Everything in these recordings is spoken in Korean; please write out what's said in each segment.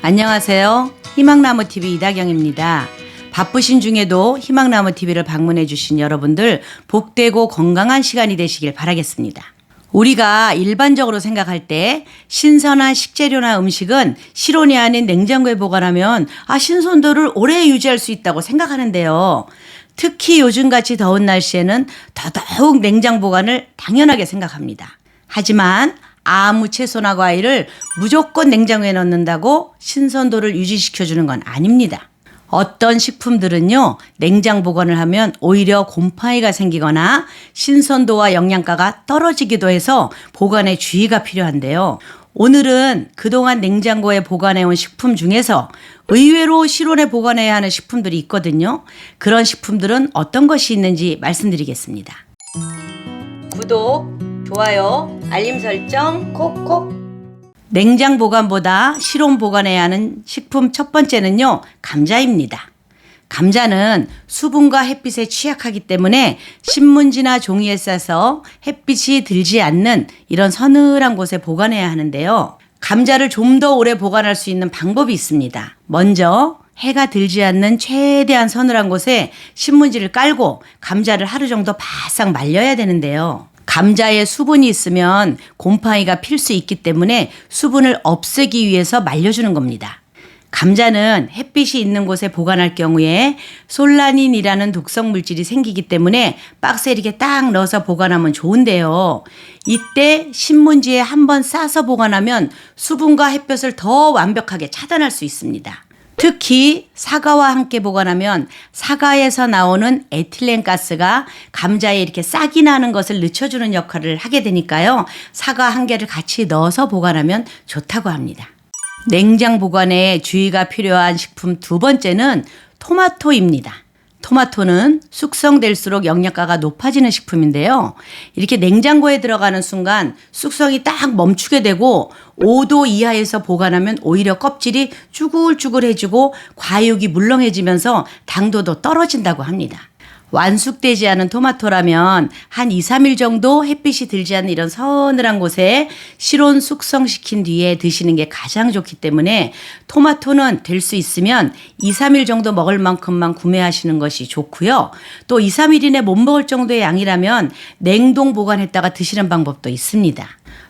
안녕하세요. 희망나무 TV 이다경입니다. 바쁘신 중에도 희망나무 TV를 방문해 주신 여러분들 복되고 건강한 시간이 되시길 바라겠습니다. 우리가 일반적으로 생각할 때 신선한 식재료나 음식은 실온이 아닌 냉장고에 보관하면 아 신선도를 오래 유지할 수 있다고 생각하는데요. 특히 요즘같이 더운 날씨에는 더더욱 냉장 보관을 당연하게 생각합니다. 하지만 아무 채소나 과일을 무조건 냉장고에 넣는다고 신선도를 유지시켜 주는 건 아닙니다. 어떤 식품들은요, 냉장 보관을 하면 오히려 곰팡이가 생기거나 신선도와 영양가가 떨어지기도 해서 보관에 주의가 필요한데요. 오늘은 그동안 냉장고에 보관해온 식품 중에서 의외로 실온에 보관해야 하는 식품들이 있거든요. 그런 식품들은 어떤 것이 있는지 말씀드리겠습니다. 구독, 좋아요, 알림 설정 콕콕. 냉장 보관보다 실온 보관해야 하는 식품 첫 번째는요, 감자입니다. 감자는 수분과 햇빛에 취약하기 때문에 신문지나 종이에 싸서 햇빛이 들지 않는 이런 서늘한 곳에 보관해야 하는데요. 감자를 좀 더 오래 보관할 수 있는 방법이 있습니다. 먼저 해가 들지 않는 최대한 서늘한 곳에 신문지를 깔고 감자를 하루 정도 바싹 말려야 되는데요. 감자에 수분이 있으면 곰팡이가 필 수 있기 때문에 수분을 없애기 위해서 말려주는 겁니다. 감자는 햇빛이 있는 곳에 보관할 경우에 솔라닌이라는 독성 물질이 생기기 때문에 박스에 이렇게 딱 넣어서 보관하면 좋은데요. 이때 신문지에 한번 싸서 보관하면 수분과 햇볕을 더 완벽하게 차단할 수 있습니다. 특히 사과와 함께 보관하면 사과에서 나오는 에틸렌 가스가 감자에 이렇게 싹이 나는 것을 늦춰주는 역할을 하게 되니까요. 사과 한 개를 같이 넣어서 보관하면 좋다고 합니다. 냉장 보관에 주의가 필요한 식품 두 번째는 토마토입니다. 토마토는 숙성될수록 영양가가 높아지는 식품인데요. 이렇게 냉장고에 들어가는 순간 숙성이 딱 멈추게 되고 5도 이하에서 보관하면 오히려 껍질이 쭈글쭈글해지고 과육이 물렁해지면서 당도도 떨어진다고 합니다. 완숙되지 않은 토마토라면 한 2, 3일 정도 햇빛이 들지 않는 이런 서늘한 곳에 실온 숙성시킨 뒤에 드시는 게 가장 좋기 때문에 토마토는 될 수 있으면 2, 3일 정도 먹을 만큼만 구매하시는 것이 좋고요. 또 2, 3일 이내 못 먹을 정도의 양이라면 냉동 보관했다가 드시는 방법도 있습니다.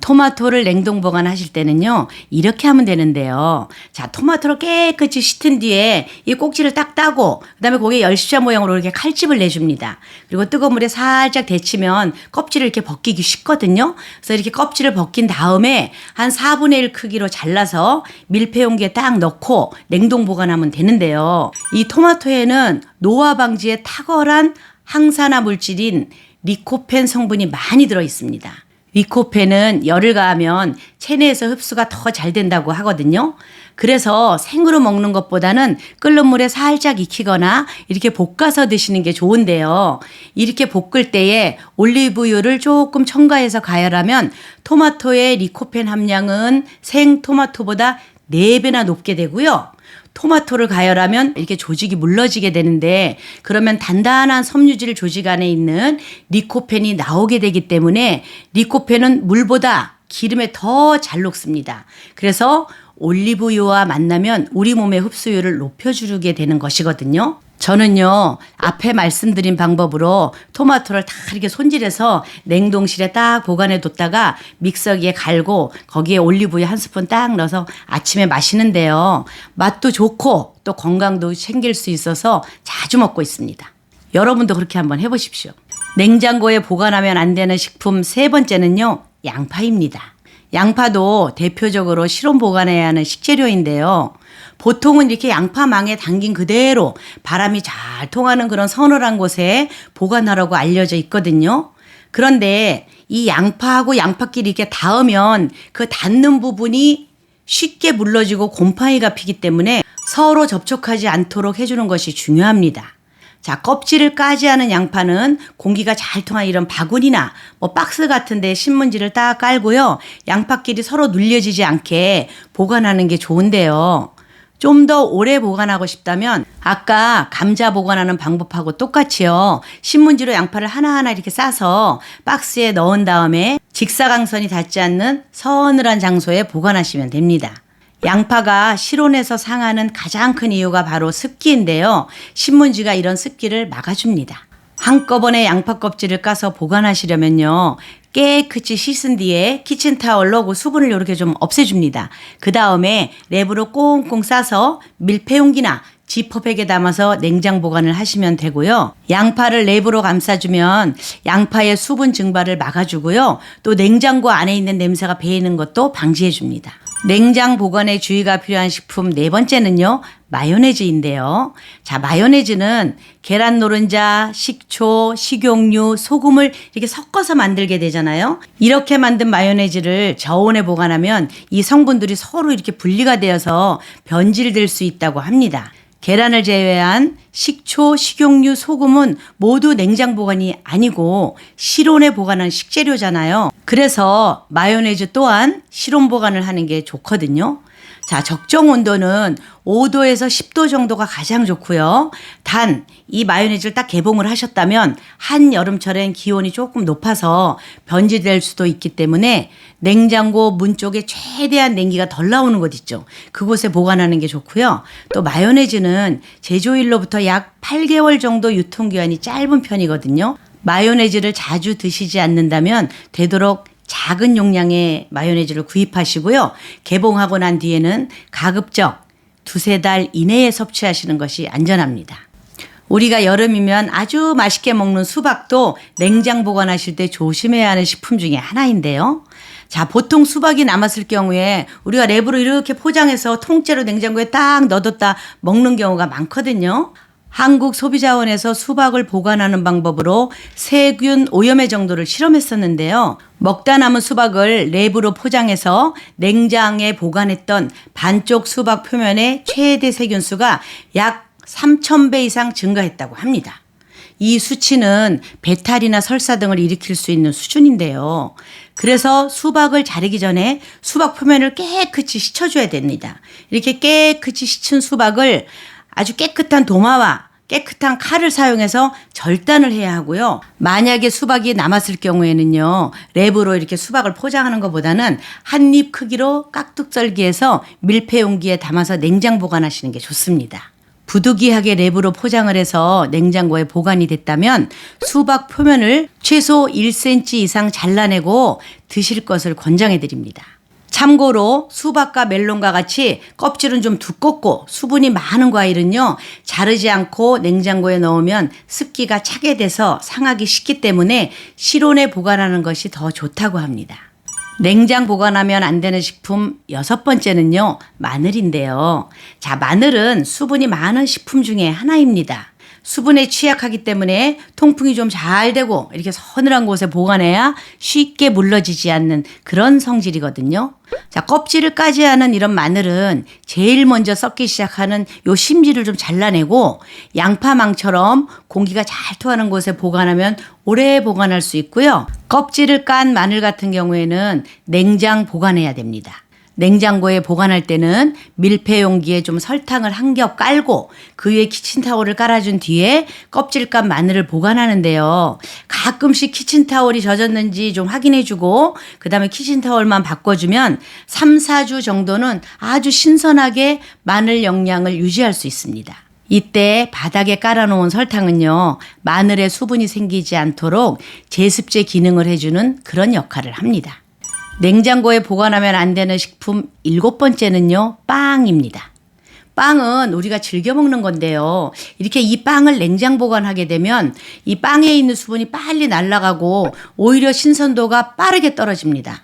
토마토를 냉동 보관하실 때는요, 이렇게 하면 되는데요. 자, 토마토를 깨끗이 씻은 뒤에 이 꼭지를 딱 따고, 그 다음에 거기에 열십자 모양으로 이렇게 칼집을 내줍니다. 그리고 뜨거운 물에 살짝 데치면 껍질을 이렇게 벗기기 쉽거든요. 그래서 이렇게 껍질을 벗긴 다음에 한 4분의 1 크기로 잘라서 밀폐 용기에 딱 넣고 냉동 보관하면 되는데요. 이 토마토에는 노화 방지에 탁월한 항산화 물질인 리코펜 성분이 많이 들어 있습니다. 위코펜은 열을 가하면 체내에서 흡수가 더 잘 된다고 하거든요. 그래서 생으로 먹는 것보다는 끓는 물에 살짝 익히거나 이렇게 볶아서 드시는 게 좋은데요. 이렇게 볶을 때에 올리브유를 조금 첨가해서 가열하면 토마토의 리코펜 함량은 생 토마토보다 4배나 높게 되고요. 토마토를 가열하면 이렇게 조직이 물러지게 되는데 그러면 단단한 섬유질 조직 안에 있는 리코펜이 나오게 되기 때문에 리코펜은 물보다 기름에 더 잘 녹습니다. 그래서 올리브유와 만나면 우리 몸의 흡수율을 높여주게 되는 것이거든요. 저는요, 앞에 말씀드린 방법으로 토마토를 다 이렇게 손질해서 냉동실에 딱 보관해 뒀다가 믹서기에 갈고 거기에 올리브유 한 스푼 딱 넣어서 아침에 마시는데요. 맛도 좋고 또 건강도 챙길 수 있어서 자주 먹고 있습니다. 여러분도 그렇게 한번 해보십시오. 냉장고에 보관하면 안 되는 식품 세 번째는요, 양파입니다. 양파도 대표적으로 실온 보관해야 하는 식재료인데요. 보통은 이렇게 양파망에 담긴 그대로 바람이 잘 통하는 그런 서늘한 곳에 보관하라고 알려져 있거든요. 그런데 이 양파하고 양파끼리 이렇게 닿으면 그 닿는 부분이 쉽게 물러지고 곰팡이가 피기 때문에 서로 접촉하지 않도록 해주는 것이 중요합니다. 자, 껍질을 까지 않은 양파는 공기가 잘 통한 이런 바구니나 뭐 박스 같은 데 신문지를 딱 깔고요. 양파끼리 서로 눌려지지 않게 보관하는 게 좋은데요. 좀 더 오래 보관하고 싶다면 아까 감자 보관하는 방법하고 똑같이요. 신문지로 양파를 하나하나 이렇게 싸서 박스에 넣은 다음에 직사광선이 닿지 않는 서늘한 장소에 보관하시면 됩니다. 양파가 실온에서 상하는 가장 큰 이유가 바로 습기인데요. 신문지가 이런 습기를 막아줍니다. 한꺼번에 양파 껍질을 까서 보관하시려면요. 깨끗이 씻은 뒤에 키친타월로 그 수분을 이렇게 좀 없애줍니다. 그 다음에 랩으로 꽁꽁 싸서 밀폐용기나 지퍼백에 담아서 냉장 보관을 하시면 되고요. 양파를 랩으로 감싸주면 양파의 수분 증발을 막아주고요. 또 냉장고 안에 있는 냄새가 배이는 것도 방지해줍니다. 냉장 보관에 주의가 필요한 식품 네 번째는요, 마요네즈인데요. 자, 마요네즈는 계란 노른자, 식초, 식용유, 소금을 이렇게 섞어서 만들게 되잖아요. 이렇게 만든 마요네즈를 저온에 보관하면 이 성분들이 서로 이렇게 분리가 되어서 변질될 수 있다고 합니다. 계란을 제외한 식초, 식용유, 소금은 모두 냉장 보관이 아니고 실온에 보관한 식재료잖아요. 그래서 마요네즈 또한 실온 보관을 하는 게 좋거든요. 자, 적정 온도는 5도에서 10도 정도가 가장 좋고요. 단, 이 마요네즈를 딱 개봉을 하셨다면 한 여름철엔 기온이 조금 높아서 변질될 수도 있기 때문에 냉장고 문 쪽에 최대한 냉기가 덜 나오는 곳 있죠. 그곳에 보관하는 게 좋고요. 또 마요네즈는 제조일로부터 약 8개월 정도 유통기한이 짧은 편이거든요. 마요네즈를 자주 드시지 않는다면 되도록 작은 용량의 마요네즈를 구입하시고요. 개봉하고 난 뒤에는 가급적 두세 달 이내에 섭취하시는 것이 안전합니다. 우리가 여름이면 아주 맛있게 먹는 수박도 냉장 보관하실 때 조심해야 하는 식품 중에 하나인데요. 자, 보통 수박이 남았을 경우에 우리가 랩으로 이렇게 포장해서 통째로 냉장고에 딱 넣어뒀다 먹는 경우가 많거든요. 한국 소비자원에서 수박을 보관하는 방법으로 세균 오염의 정도를 실험했었는데요. 먹다 남은 수박을 랩으로 포장해서 냉장에 보관했던 반쪽 수박 표면의 최대 세균수가 약 3,000배 이상 증가했다고 합니다. 이 수치는 배탈이나 설사 등을 일으킬 수 있는 수준인데요. 그래서 수박을 자르기 전에 수박 표면을 깨끗이 씻어줘야 됩니다. 이렇게 깨끗이 씻은 수박을 아주 깨끗한 도마와 깨끗한 칼을 사용해서 절단을 해야 하고요. 만약에 수박이 남았을 경우에는요, 랩으로 이렇게 수박을 포장하는 것보다는 한 입 크기로 깍둑 썰기해서 밀폐 용기에 담아서 냉장 보관하시는 게 좋습니다. 부득이하게 랩으로 포장을 해서 냉장고에 보관이 됐다면 수박 표면을 최소 1cm 이상 잘라내고 드실 것을 권장해 드립니다. 참고로 수박과 멜론과 같이 껍질은 좀 두껍고 수분이 많은 과일은요, 자르지 않고 냉장고에 넣으면 습기가 차게 돼서 상하기 쉽기 때문에 실온에 보관하는 것이 더 좋다고 합니다. 냉장 보관하면 안 되는 식품 여섯 번째는요, 마늘인데요. 자, 마늘은 수분이 많은 식품 중에 하나입니다. 수분에 취약하기 때문에 통풍이 좀 잘 되고 이렇게 서늘한 곳에 보관해야 쉽게 물러지지 않는 그런 성질이거든요. 자, 껍질을 까지 않은 이런 마늘은 제일 먼저 썩기 시작하는 요 심지를 좀 잘라내고 양파망처럼 공기가 잘 통하는 곳에 보관하면 오래 보관할 수 있고요. 껍질을 깐 마늘 같은 경우에는 냉장 보관해야 됩니다. 냉장고에 보관할 때는 밀폐 용기에 좀 설탕을 한 겹 깔고 그 위에 키친타올을 깔아준 뒤에 껍질감 마늘을 보관하는데요. 가끔씩 키친타올이 젖었는지 좀 확인해주고 그 다음에 키친타올만 바꿔주면 3, 4주 정도는 아주 신선하게 마늘 영양을 유지할 수 있습니다. 이때 바닥에 깔아놓은 설탕은요, 마늘에 수분이 생기지 않도록 제습제 기능을 해주는 그런 역할을 합니다. 냉장고에 보관하면 안 되는 식품 일곱 번째는요, 빵입니다. 빵은 우리가 즐겨 먹는 건데요. 이렇게 이 빵을 냉장 보관하게 되면 이 빵에 있는 수분이 빨리 날아가고 오히려 신선도가 빠르게 떨어집니다.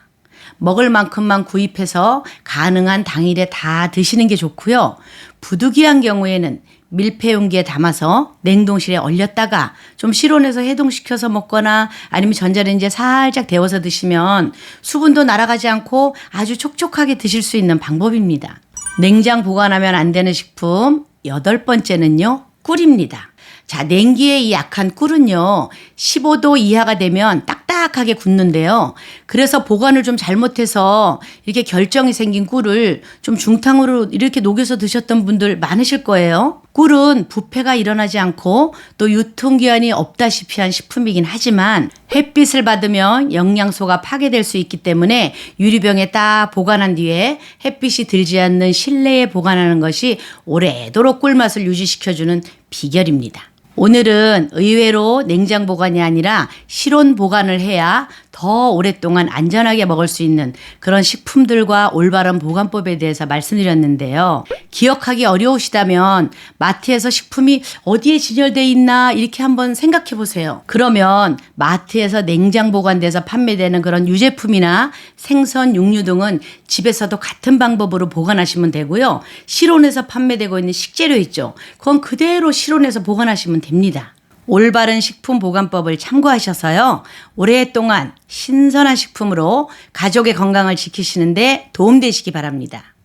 먹을 만큼만 구입해서 가능한 당일에 다 드시는 게 좋고요. 부득이한 경우에는 밀폐 용기에 담아서 냉동실에 얼렸다가 좀 실온에서 해동시켜서 먹거나 아니면 전자레인지에 살짝 데워서 드시면 수분도 날아가지 않고 아주 촉촉하게 드실 수 있는 방법입니다. 냉장 보관하면 안 되는 식품 여덟 번째는요, 꿀입니다. 자, 냉기에 이 약한 꿀은요, 15도 이하가 되면 딱딱하게 굳는데요. 그래서 보관을 좀 잘못해서 이렇게 결정이 생긴 꿀을 좀 중탕으로 이렇게 녹여서 드셨던 분들 많으실 거예요. 꿀은 부패가 일어나지 않고 또 유통기한이 없다시피 한 식품이긴 하지만 햇빛을 받으면 영양소가 파괴될 수 있기 때문에 유리병에 딱 보관한 뒤에 햇빛이 들지 않는 실내에 보관하는 것이 오래도록 꿀맛을 유지시켜주는 비결입니다. 오늘은 의외로 냉장 보관이 아니라 실온 보관을 해야 더 오랫동안 안전하게 먹을 수 있는 그런 식품들과 올바른 보관법에 대해서 말씀드렸는데요. 기억하기 어려우시다면 마트에서 식품이 어디에 진열돼 있나 이렇게 한번 생각해 보세요. 그러면 마트에서 냉장 보관돼서 판매되는 그런 유제품이나 생선, 육류 등은 집에서도 같은 방법으로 보관하시면 되고요. 실온에서 판매되고 있는 식재료 있죠. 그건 그대로 실온에서 보관하시면 됩니다. 올바른 식품 보관법을 참고하셔서요. 오랫동안 신선한 식품으로 가족의 건강을 지키시는데 도움되시기 바랍니다.